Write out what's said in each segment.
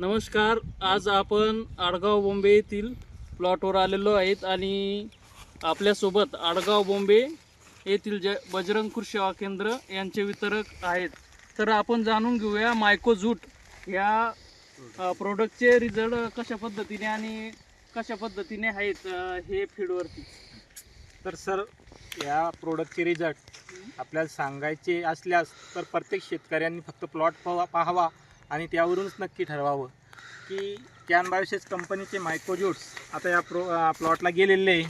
नमस्कार आज आपण आडगाव बोंबे येथील प्लॉटवर आलेलो आहेत आणि आपल्यासोबत आडगाव बोंबे येथील ज बजरंग कृषी सेवा केंद्र यांचे वितरक आहेत. तर आपण जाणून घेऊया मायकोझूट या प्रोडक्टचे रिझल्ट कशा पद्धतीने आणि कशा पद्धतीने आहेत अ, हे फीडवरती तर सर या प्रोडक्टचे रिझल्ट आपल्याला सांगायचे असल्यास तर प्रत्येक शेतकऱ्यांनी फक्त प्लॉट पाहा पाहावा. आणि त्यावरूनच नक्की ठरवावं की कॅन बायोशेस कंपनीचे मायक्रोज्यूट्स आता या प्रो प्लॉटला गेलेले आहे.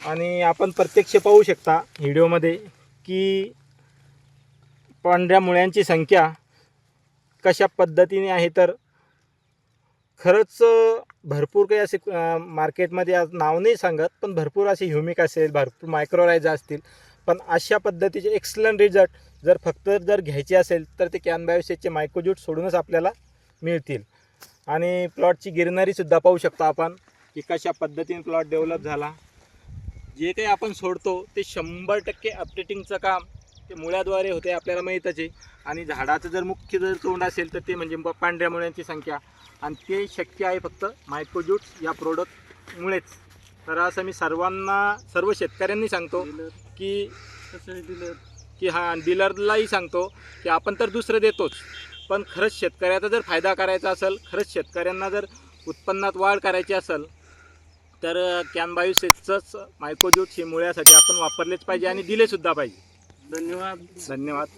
आणि आपण प्रत्यक्ष पाहू शकता व्हिडिओमध्ये की पांढऱ्या मुळ्यांची संख्या कशा पद्धतीने आहे तर खरंच भरपूर काही असे मार्केटमध्ये आज नाव नाही सांगत पण भरपूर असे ह्युमिक असेल भरपूर मायक्रोरायझ असतील. पण अशा पद्धतीचे एक्सलंट रिझल्ट जर फक्त जर घ्यायचे असेल तर ते कॅन बायोसेटचे मायक्रोज्यूट सोडूनच आपल्याला मिळतील. आणि प्लॉटची गिरणारीसुद्धा पाहू शकतो आपण की कशा पद्धतीने प्लॉट डेव्हलप झाला. जे काही आपण सोडतो ते शंभर टक्के अपडेटिंगचं काम ते मुळ्याद्वारे होते आपल्याला माहीतच आहे. आणि झाडाचं जर मुख्य जर तोंड असेल तर ते म्हणजे पांढऱ्या मुळ्यांची संख्या. आणि ते शक्य आहे फक्त मायक्रोज्यूट्स या प्रोडक्टमुळेच तर असं मी सर्वांना सर्व शेतकऱ्यांनी सांगतो की की हा डीलरलाही सांगतो की आपण तर दुसरं देतोच. पण खरंच शेतकऱ्याचा जर फायदा करायचा असेल खरंच शेतकऱ्यांना जर उत्पन्नात वाढ करायची असेल तर कॅन बायोसेटचंच मायक्रोज्यूट हे मुळ्यासाठी आपण वापरलेच पाहिजे आणि दिलेसुद्धा पाहिजे. धन्यवाद. धन्यवाद.